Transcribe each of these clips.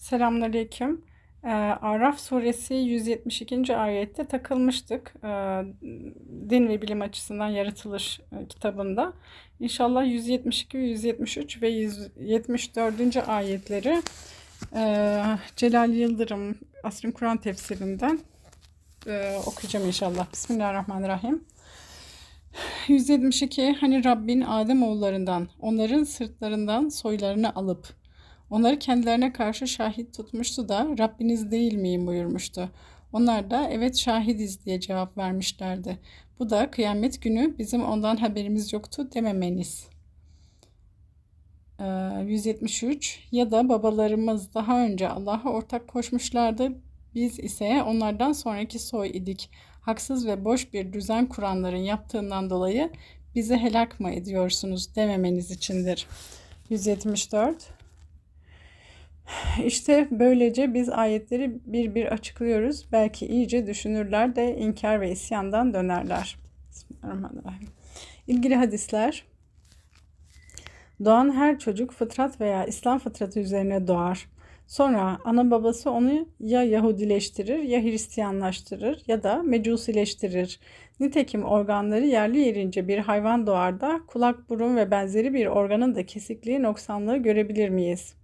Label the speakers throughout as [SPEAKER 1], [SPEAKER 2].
[SPEAKER 1] Selamünaleyküm. Ee, Araf suresi 172. ayette takılmıştık. Ee, din ve bilim açısından yaratılış e, kitabında. İnşallah 172, 173 ve 174. ayetleri e, Celal Yıldırım Asrın Kur'an tefsirinden e, okuyacağım inşallah. Bismillahirrahmanirrahim. 172 Hani Rabbin Adem oğullarından, onların sırtlarından soylarını alıp Onları kendilerine karşı şahit tutmuştu da Rabbiniz değil miyim buyurmuştu. Onlar da evet şahidiz diye cevap vermişlerdi. Bu da kıyamet günü bizim ondan haberimiz yoktu dememeniz. Ee, 173 ya da babalarımız daha önce Allah'a ortak koşmuşlardı. Biz ise onlardan sonraki soy idik. Haksız ve boş bir düzen kuranların yaptığından dolayı bizi helak mı ediyorsunuz dememeniz içindir. 174 işte böylece biz ayetleri bir bir açıklıyoruz. Belki iyice düşünürler de inkar ve isyandan dönerler. Bismillahirrahmanirrahim. İlgili hadisler Doğan her çocuk fıtrat veya İslam fıtratı üzerine doğar. Sonra ana babası onu ya Yahudileştirir ya Hristiyanlaştırır ya da Mecusileştirir. Nitekim organları yerli yerince bir hayvan doğar da kulak, burun ve benzeri bir organın da kesikliği, noksanlığı görebilir miyiz?''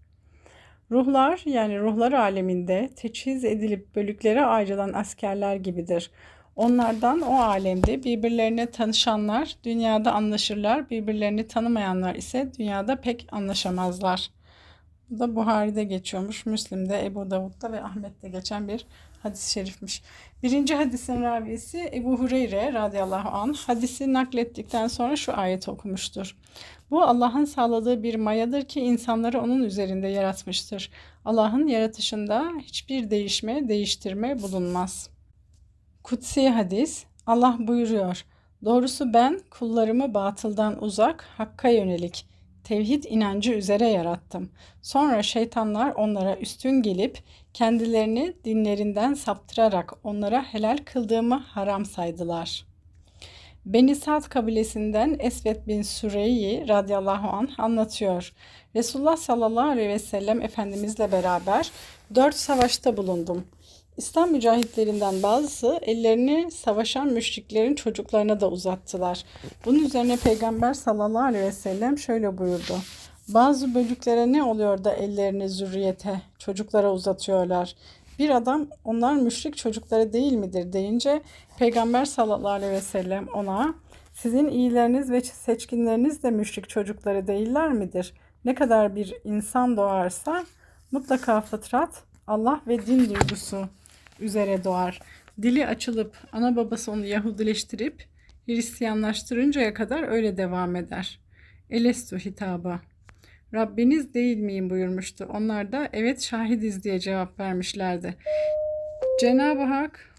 [SPEAKER 1] Ruhlar yani ruhlar aleminde teçhiz edilip bölüklere ayrılan askerler gibidir. Onlardan o alemde birbirlerine tanışanlar dünyada anlaşırlar, birbirlerini tanımayanlar ise dünyada pek anlaşamazlar. Bu da Buhari'de geçiyormuş, Müslim'de, Ebu Davud'da ve Ahmet'te geçen bir hadis-i şerifmiş. Birinci hadisin ravisi Ebu Hureyre radıyallahu anh hadisi naklettikten sonra şu ayet okumuştur. Bu Allah'ın sağladığı bir mayadır ki insanları onun üzerinde yaratmıştır. Allah'ın yaratışında hiçbir değişme, değiştirme bulunmaz. Kutsi hadis Allah buyuruyor. Doğrusu ben kullarımı batıldan uzak, hakka yönelik, tevhid inancı üzere yarattım. Sonra şeytanlar onlara üstün gelip kendilerini dinlerinden saptırarak onlara helal kıldığımı haram saydılar.'' Beni Sa'd kabilesinden Esvet bin Süreyyi radıyallahu anh anlatıyor. Resulullah sallallahu aleyhi ve sellem Efendimizle beraber dört savaşta bulundum. İslam mücahitlerinden bazısı ellerini savaşan müşriklerin çocuklarına da uzattılar. Bunun üzerine Peygamber sallallahu aleyhi ve sellem şöyle buyurdu. Bazı bölüklere ne oluyor da ellerini zürriyete, çocuklara uzatıyorlar. Bir adam onlar müşrik çocukları değil midir deyince Peygamber sallallahu aleyhi ve sellem ona sizin iyileriniz ve seçkinleriniz de müşrik çocukları değiller midir? Ne kadar bir insan doğarsa mutlaka fıtrat, Allah ve din duygusu üzere doğar. Dili açılıp ana babası onu Yahudileştirip Hristiyanlaştırıncaya kadar öyle devam eder. Elestu hitabı. Rabbiniz değil miyim buyurmuştu. Onlar da evet şahidiz diye cevap vermişlerdi. Cenab-ı Hak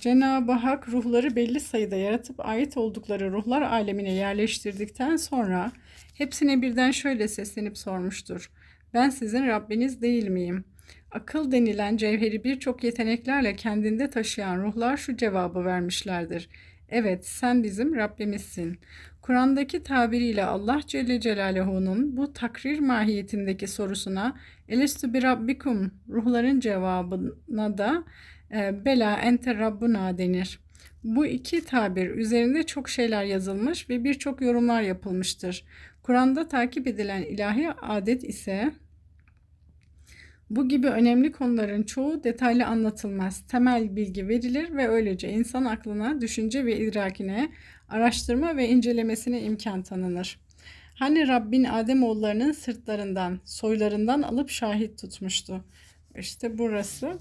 [SPEAKER 1] Cenab-ı Hak ruhları belli sayıda yaratıp ait oldukları ruhlar alemine yerleştirdikten sonra hepsine birden şöyle seslenip sormuştur. Ben sizin Rabbiniz değil miyim? Akıl denilen cevheri birçok yeteneklerle kendinde taşıyan ruhlar şu cevabı vermişlerdir. Evet sen bizim Rabbimizsin. Kur'an'daki tabiriyle Allah Celle Celaluhu'nun bu takrir mahiyetindeki sorusuna Elestü bi Rabbikum ruhların cevabına da e, Bela ente Rabbuna denir. Bu iki tabir üzerinde çok şeyler yazılmış ve birçok yorumlar yapılmıştır. Kur'an'da takip edilen ilahi adet ise bu gibi önemli konuların çoğu detaylı anlatılmaz. Temel bilgi verilir ve öylece insan aklına, düşünce ve idrakine araştırma ve incelemesine imkan tanınır. Hani Rabbin Ademoğullarının sırtlarından, soylarından alıp şahit tutmuştu. İşte burası.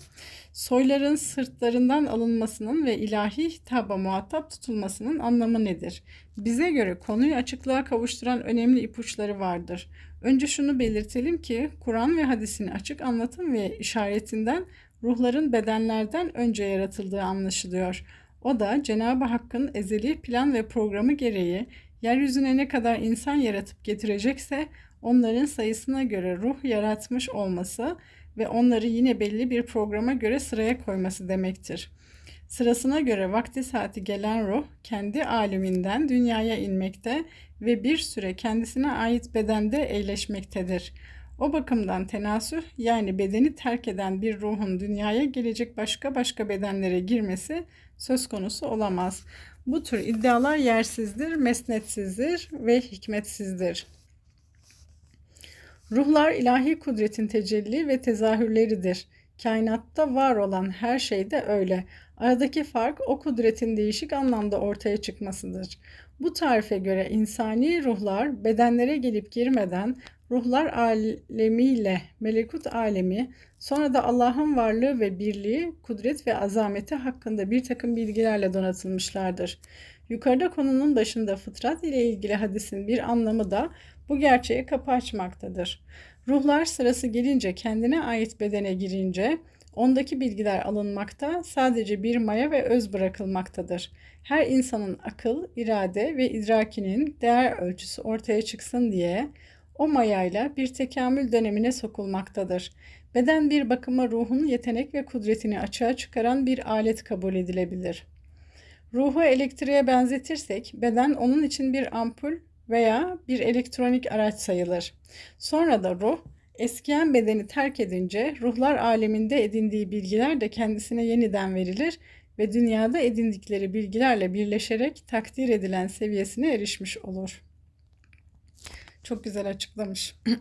[SPEAKER 1] Soyların sırtlarından alınmasının ve ilahi hitaba muhatap tutulmasının anlamı nedir? Bize göre konuyu açıklığa kavuşturan önemli ipuçları vardır. Önce şunu belirtelim ki Kur'an ve hadisin açık anlatım ve işaretinden ruhların bedenlerden önce yaratıldığı anlaşılıyor. O da Cenab-ı Hakk'ın ezeli plan ve programı gereği yeryüzüne ne kadar insan yaratıp getirecekse onların sayısına göre ruh yaratmış olması ve onları yine belli bir programa göre sıraya koyması demektir. Sırasına göre vakti saati gelen ruh kendi aleminden dünyaya inmekte ve bir süre kendisine ait bedende eğleşmektedir. O bakımdan tenasüh yani bedeni terk eden bir ruhun dünyaya gelecek başka başka bedenlere girmesi söz konusu olamaz. Bu tür iddialar yersizdir, mesnetsizdir ve hikmetsizdir. Ruhlar ilahi kudretin tecelli ve tezahürleridir. Kainatta var olan her şey de öyle. Aradaki fark o kudretin değişik anlamda ortaya çıkmasıdır. Bu tarife göre insani ruhlar bedenlere gelip girmeden ruhlar alemiyle melekut alemi, sonra da Allah'ın varlığı ve birliği, kudret ve azameti hakkında bir takım bilgilerle donatılmışlardır. Yukarıda konunun başında fıtrat ile ilgili hadisin bir anlamı da bu gerçeğe kapı açmaktadır. Ruhlar sırası gelince kendine ait bedene girince ondaki bilgiler alınmakta, sadece bir maya ve öz bırakılmaktadır. Her insanın akıl, irade ve idrakinin değer ölçüsü ortaya çıksın diye o mayayla bir tekamül dönemine sokulmaktadır. Beden bir bakıma ruhun yetenek ve kudretini açığa çıkaran bir alet kabul edilebilir. Ruhu elektriğe benzetirsek beden onun için bir ampul veya bir elektronik araç sayılır. Sonra da ruh eskiyen bedeni terk edince ruhlar aleminde edindiği bilgiler de kendisine yeniden verilir ve dünyada edindikleri bilgilerle birleşerek takdir edilen seviyesine erişmiş olur. Çok güzel açıklamış.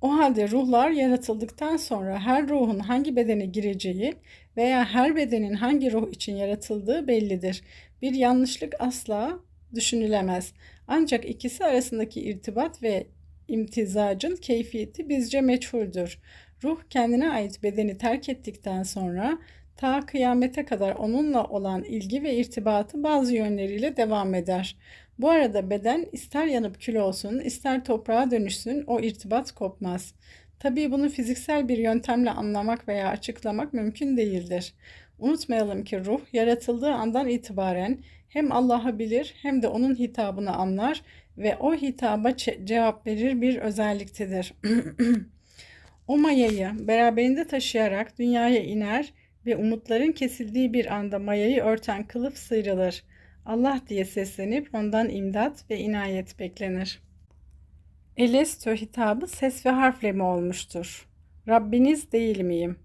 [SPEAKER 1] o halde ruhlar yaratıldıktan sonra her ruhun hangi bedene gireceği veya her bedenin hangi ruh için yaratıldığı bellidir. Bir yanlışlık asla düşünülemez. Ancak ikisi arasındaki irtibat ve imtizacın keyfiyeti bizce meçhuldür. Ruh kendine ait bedeni terk ettikten sonra ta kıyamete kadar onunla olan ilgi ve irtibatı bazı yönleriyle devam eder. Bu arada beden ister yanıp kül olsun, ister toprağa dönüşsün o irtibat kopmaz. Tabii bunu fiziksel bir yöntemle anlamak veya açıklamak mümkün değildir. Unutmayalım ki ruh yaratıldığı andan itibaren hem Allah'ı bilir hem de onun hitabını anlar ve o hitaba cevap verir bir özelliktedir. o mayayı beraberinde taşıyarak dünyaya iner ve umutların kesildiği bir anda mayayı örten kılıf sıyrılır. Allah diye seslenip ondan imdat ve inayet beklenir. Elestö hitabı ses ve harfle mi olmuştur? Rabbiniz değil miyim?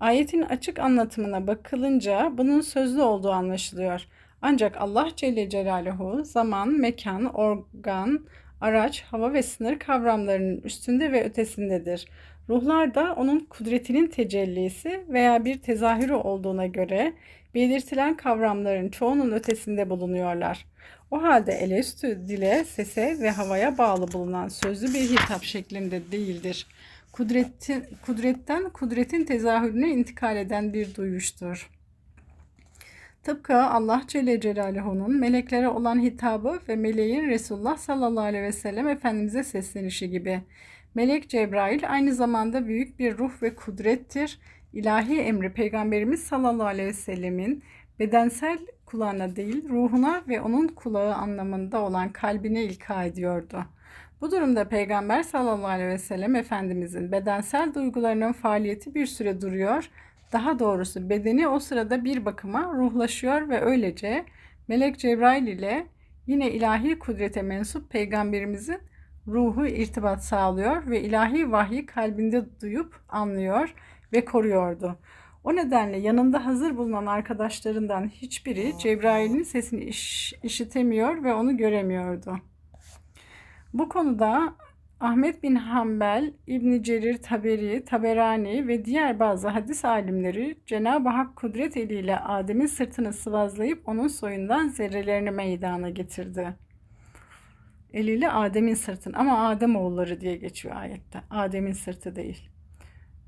[SPEAKER 1] Ayetin açık anlatımına bakılınca bunun sözlü olduğu anlaşılıyor. Ancak Allah Celle Celaluhu zaman, mekan, organ, araç, hava ve sınır kavramlarının üstünde ve ötesindedir. Ruhlar da onun kudretinin tecellisi veya bir tezahürü olduğuna göre belirtilen kavramların çoğunun ötesinde bulunuyorlar. O halde elestü dile, sese ve havaya bağlı bulunan sözlü bir hitap şeklinde değildir. Kudretin, kudretten kudretin tezahürüne intikal eden bir duyuştur. Tıpkı Allah Celle Celaluhu'nun meleklere olan hitabı ve meleğin Resulullah sallallahu aleyhi ve sellem Efendimiz'e seslenişi gibi. Melek Cebrail aynı zamanda büyük bir ruh ve kudrettir. İlahi emri Peygamberimiz sallallahu aleyhi ve sellemin bedensel kulağına değil ruhuna ve onun kulağı anlamında olan kalbine ilka ediyordu. Bu durumda Peygamber sallallahu aleyhi ve sellem Efendimizin bedensel duygularının faaliyeti bir süre duruyor. Daha doğrusu bedeni o sırada bir bakıma ruhlaşıyor ve öylece Melek Cebrail ile yine ilahi kudrete mensup peygamberimizin ruhu irtibat sağlıyor ve ilahi vahyi kalbinde duyup anlıyor ve koruyordu. O nedenle yanında hazır bulunan arkadaşlarından hiçbiri Cebrail'in sesini iş, işitemiyor ve onu göremiyordu. Bu konuda Ahmet bin Hanbel, İbn Cerir Taberi, Taberani ve diğer bazı hadis alimleri Cenab-ı Hak kudret eliyle Adem'in sırtını sıvazlayıp onun soyundan zerrelerini meydana getirdi. Eliyle Adem'in sırtını ama Adem oğulları diye geçiyor ayette. Adem'in sırtı değil.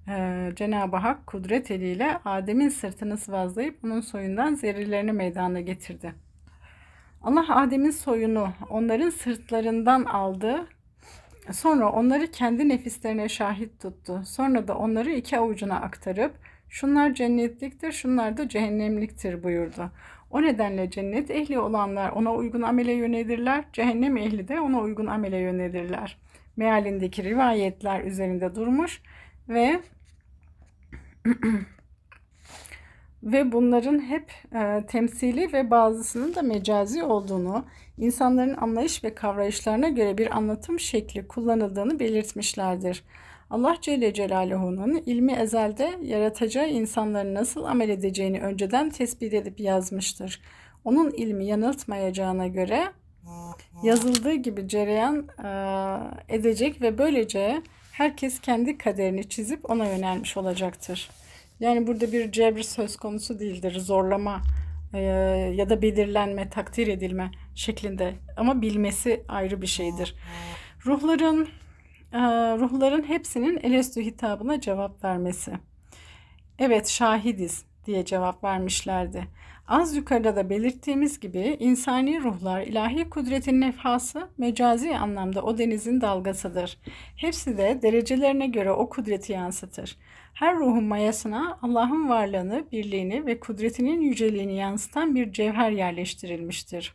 [SPEAKER 1] Ee, Cenab-ı Hak kudret eliyle Adem'in sırtını sıvazlayıp onun soyundan zerrelerini meydana getirdi. Allah Adem'in soyunu onların sırtlarından aldı. Sonra onları kendi nefislerine şahit tuttu. Sonra da onları iki avucuna aktarıp şunlar cennetliktir, şunlar da cehennemliktir buyurdu. O nedenle cennet ehli olanlar ona uygun amele yönelirler, cehennem ehli de ona uygun amele yönelirler. Mealindeki rivayetler üzerinde durmuş ve ve bunların hep e, temsili ve bazısının da mecazi olduğunu, insanların anlayış ve kavrayışlarına göre bir anlatım şekli kullanıldığını belirtmişlerdir. Allah Celle Celaluhu'nun ilmi ezelde yaratacağı insanların nasıl amel edeceğini önceden tespit edip yazmıştır. Onun ilmi yanıltmayacağına göre yazıldığı gibi cereyan e, edecek ve böylece herkes kendi kaderini çizip ona yönelmiş olacaktır. Yani burada bir cebr söz konusu değildir, zorlama e, ya da belirlenme, takdir edilme şeklinde ama bilmesi ayrı bir şeydir. Ruhların e, ruhların hepsinin Elestü hitabına cevap vermesi. Evet şahidiz diye cevap vermişlerdi. Az yukarıda da belirttiğimiz gibi insani ruhlar ilahi kudretin nefhası mecazi anlamda o denizin dalgasıdır. Hepsi de derecelerine göre o kudreti yansıtır. Her ruhun mayasına Allah'ın varlığını, birliğini ve kudretinin yüceliğini yansıtan bir cevher yerleştirilmiştir.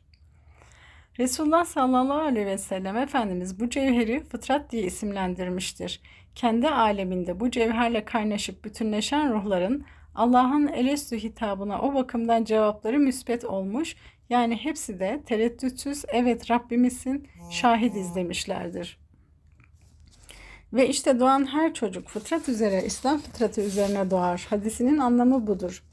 [SPEAKER 1] Resulullah sallallahu aleyhi ve sellem Efendimiz bu cevheri fıtrat diye isimlendirmiştir. Kendi aleminde bu cevherle kaynaşıp bütünleşen ruhların Allah'ın elestü hitabına o bakımdan cevapları müspet olmuş. Yani hepsi de tereddütsüz evet Rabbimizin şahidiz demişlerdir. Ve işte doğan her çocuk fıtrat üzere, İslam fıtratı üzerine doğar. Hadisinin anlamı budur.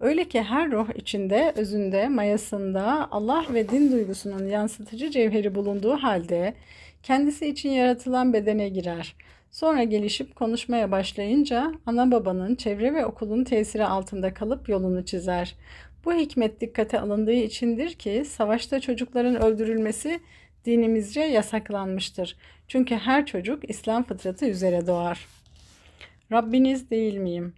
[SPEAKER 1] Öyle ki her ruh içinde, özünde, mayasında Allah ve din duygusunun yansıtıcı cevheri bulunduğu halde kendisi için yaratılan bedene girer. Sonra gelişip konuşmaya başlayınca ana babanın, çevre ve okulun tesiri altında kalıp yolunu çizer. Bu hikmet dikkate alındığı içindir ki savaşta çocukların öldürülmesi dinimizce yasaklanmıştır. Çünkü her çocuk İslam fıtratı üzere doğar. Rabbiniz değil miyim?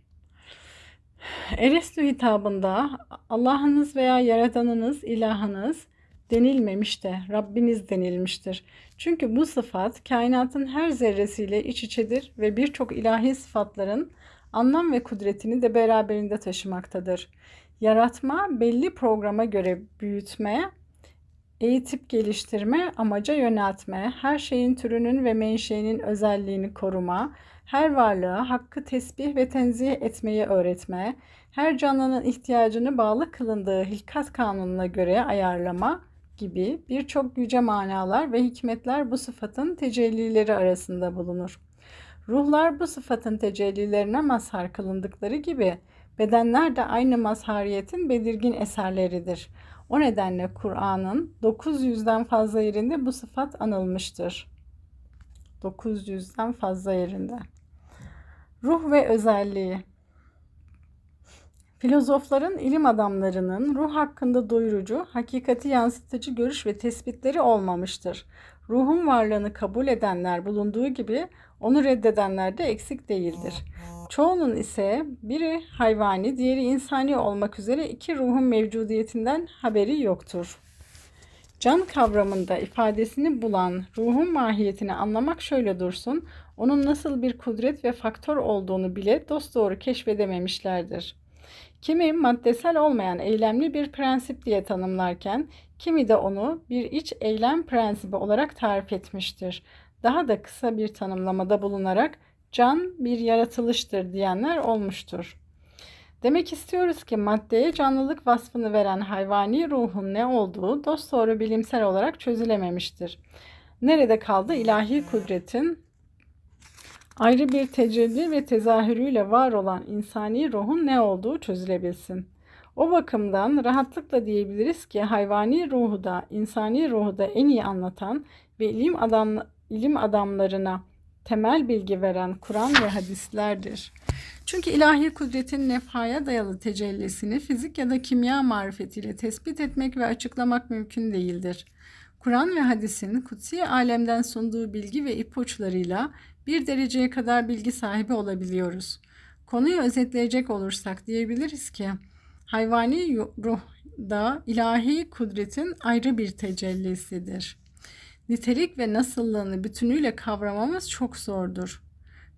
[SPEAKER 1] Erestü hitabında Allah'ınız veya Yaradanınız, ilahınız denilmemiş de Rabbiniz denilmiştir. Çünkü bu sıfat kainatın her zerresiyle iç içedir ve birçok ilahi sıfatların anlam ve kudretini de beraberinde taşımaktadır. Yaratma belli programa göre büyütme, eğitip geliştirme, amaca yöneltme, her şeyin türünün ve menşeinin özelliğini koruma, her varlığa hakkı tesbih ve tenzih etmeyi öğretme, her canlının ihtiyacını bağlı kılındığı hilkat kanununa göre ayarlama gibi birçok yüce manalar ve hikmetler bu sıfatın tecellileri arasında bulunur. Ruhlar bu sıfatın tecellilerine mazhar kılındıkları gibi bedenler de aynı mazhariyetin belirgin eserleridir. O nedenle Kur'an'ın 900'den fazla yerinde bu sıfat anılmıştır. 900'den fazla yerinde. Ruh ve özelliği Filozofların, ilim adamlarının ruh hakkında doyurucu, hakikati yansıtıcı görüş ve tespitleri olmamıştır. Ruhun varlığını kabul edenler bulunduğu gibi onu reddedenler de eksik değildir. Çoğunun ise biri hayvani, diğeri insani olmak üzere iki ruhun mevcudiyetinden haberi yoktur. Can kavramında ifadesini bulan ruhun mahiyetini anlamak şöyle dursun, onun nasıl bir kudret ve faktör olduğunu bile dosdoğru keşfedememişlerdir. Kimi maddesel olmayan eylemli bir prensip diye tanımlarken, kimi de onu bir iç eylem prensibi olarak tarif etmiştir. Daha da kısa bir tanımlamada bulunarak can bir yaratılıştır diyenler olmuştur. Demek istiyoruz ki maddeye canlılık vasfını veren hayvani ruhun ne olduğu dosdoğru bilimsel olarak çözülememiştir. Nerede kaldı ilahi kudretin ayrı bir tecelli ve tezahürüyle var olan insani ruhun ne olduğu çözülebilsin. O bakımdan rahatlıkla diyebiliriz ki hayvani ruhu da insani ruhu da en iyi anlatan ve ilim, adam, ilim adamlarına temel bilgi veren Kur'an ve hadislerdir. Çünkü ilahi kudretin nefhaya dayalı tecellisini fizik ya da kimya marifetiyle tespit etmek ve açıklamak mümkün değildir. Kur'an ve hadisin kutsi alemden sunduğu bilgi ve ipuçlarıyla bir dereceye kadar bilgi sahibi olabiliyoruz. Konuyu özetleyecek olursak diyebiliriz ki hayvani ruh da ilahi kudretin ayrı bir tecellisidir. Nitelik ve nasıllığını bütünüyle kavramamız çok zordur.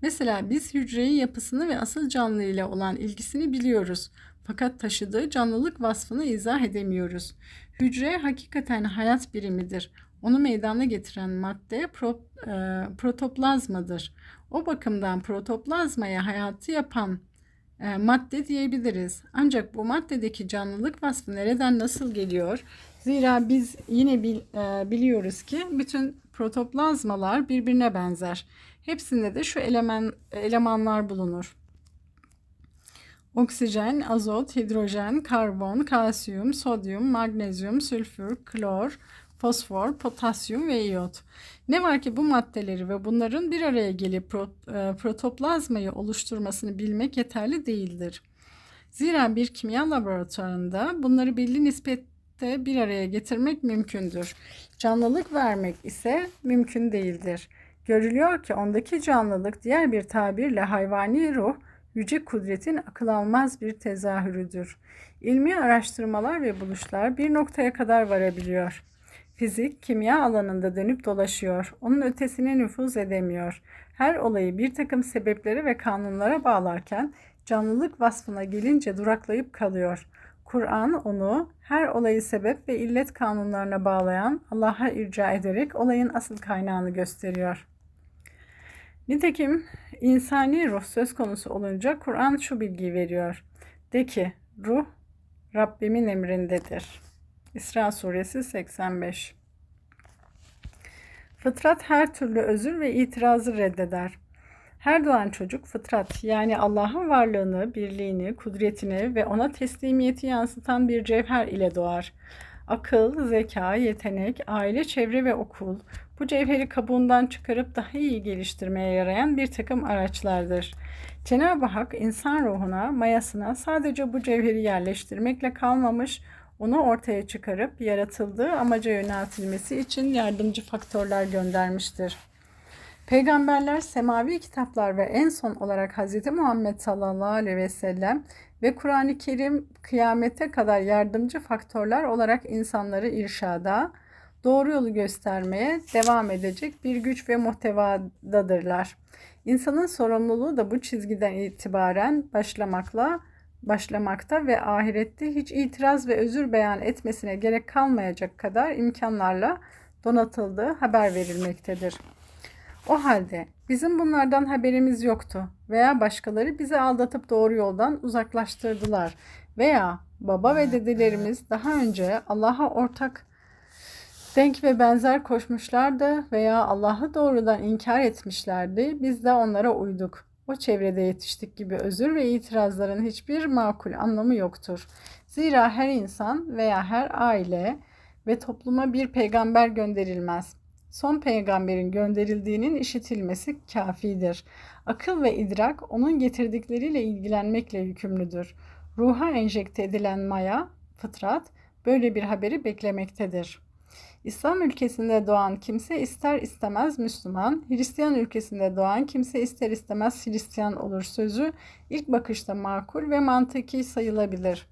[SPEAKER 1] Mesela biz hücreyi yapısını ve asıl canlı ile olan ilgisini biliyoruz. Fakat taşıdığı canlılık vasfını izah edemiyoruz. Hücre hakikaten hayat birimidir. Onu meydana getiren madde pro, e, protoplazmadır. O bakımdan protoplazmaya hayatı yapan e, madde diyebiliriz. Ancak bu maddedeki canlılık vasfı nereden nasıl geliyor? Zira biz yine bil, e, biliyoruz ki bütün protoplazmalar birbirine benzer. Hepsinde de şu eleman, elemanlar bulunur. Oksijen, azot, hidrojen, karbon, kalsiyum, sodyum, magnezyum, sülfür, klor, fosfor, potasyum ve iyot. Ne var ki bu maddeleri ve bunların bir araya gelip e, protoplazmayı oluşturmasını bilmek yeterli değildir. Zira bir kimya laboratuvarında bunları belli nispette bir araya getirmek mümkündür. Canlılık vermek ise mümkün değildir. Görülüyor ki ondaki canlılık diğer bir tabirle hayvani ruh, yüce kudretin akıl almaz bir tezahürüdür. İlmi araştırmalar ve buluşlar bir noktaya kadar varabiliyor. Fizik, kimya alanında dönüp dolaşıyor. Onun ötesine nüfuz edemiyor. Her olayı bir takım sebeplere ve kanunlara bağlarken canlılık vasfına gelince duraklayıp kalıyor. Kur'an onu her olayı sebep ve illet kanunlarına bağlayan Allah'a irca ederek olayın asıl kaynağını gösteriyor. Nitekim insani ruh söz konusu olunca Kur'an şu bilgiyi veriyor. De ki ruh Rabbimin emrindedir. İsra suresi 85 Fıtrat her türlü özür ve itirazı reddeder. Her doğan çocuk fıtrat yani Allah'ın varlığını, birliğini, kudretini ve ona teslimiyeti yansıtan bir cevher ile doğar. Akıl, zeka, yetenek, aile, çevre ve okul bu cevheri kabuğundan çıkarıp daha iyi geliştirmeye yarayan bir takım araçlardır. Cenab-ı Hak insan ruhuna, mayasına sadece bu cevheri yerleştirmekle kalmamış, onu ortaya çıkarıp yaratıldığı amaca yöneltilmesi için yardımcı faktörler göndermiştir. Peygamberler, semavi kitaplar ve en son olarak Hz. Muhammed sallallahu aleyhi ve sellem ve Kur'an-ı Kerim kıyamete kadar yardımcı faktörler olarak insanları irşada, doğru yolu göstermeye devam edecek bir güç ve muhtevadadırlar. İnsanın sorumluluğu da bu çizgiden itibaren başlamakla başlamakta ve ahirette hiç itiraz ve özür beyan etmesine gerek kalmayacak kadar imkanlarla donatıldığı haber verilmektedir. O halde bizim bunlardan haberimiz yoktu veya başkaları bizi aldatıp doğru yoldan uzaklaştırdılar veya baba ve dedelerimiz daha önce Allah'a ortak denk ve benzer koşmuşlardı veya Allah'ı doğrudan inkar etmişlerdi. Biz de onlara uyduk. O çevrede yetiştik gibi özür ve itirazların hiçbir makul anlamı yoktur. Zira her insan veya her aile ve topluma bir peygamber gönderilmez. Son peygamberin gönderildiğinin işitilmesi kafidir. Akıl ve idrak onun getirdikleriyle ilgilenmekle yükümlüdür. Ruha enjekte edilen maya, fıtrat, böyle bir haberi beklemektedir. İslam ülkesinde doğan kimse ister istemez Müslüman, Hristiyan ülkesinde doğan kimse ister istemez Hristiyan olur sözü ilk bakışta makul ve mantıki sayılabilir.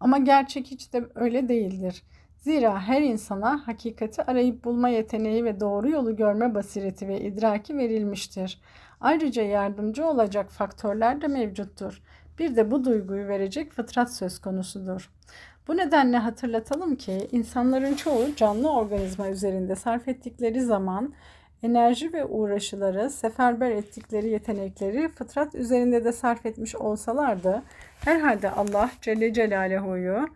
[SPEAKER 1] Ama gerçek hiç de öyle değildir. Zira her insana hakikati arayıp bulma yeteneği ve doğru yolu görme basireti ve idraki verilmiştir. Ayrıca yardımcı olacak faktörler de mevcuttur. Bir de bu duyguyu verecek fıtrat söz konusudur. Bu nedenle hatırlatalım ki insanların çoğu canlı organizma üzerinde sarf ettikleri zaman enerji ve uğraşıları, seferber ettikleri yetenekleri fıtrat üzerinde de sarf etmiş olsalardı herhalde Allah Celle Celaluhu'yu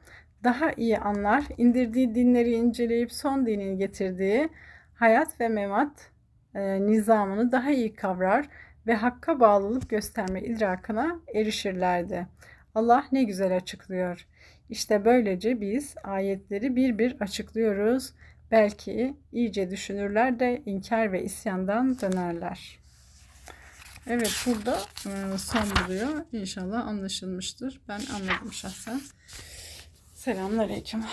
[SPEAKER 1] daha iyi anlar, indirdiği dinleri inceleyip son dinin getirdiği hayat ve memat e, nizamını daha iyi kavrar ve hakka bağlılık gösterme idrakına erişirlerdi. Allah ne güzel açıklıyor. İşte böylece biz ayetleri bir bir açıklıyoruz. Belki iyice düşünürler de inkar ve isyandan dönerler. Evet burada e, son buluyor. İnşallah anlaşılmıştır. Ben anladım şahsen. Selamünaleyküm.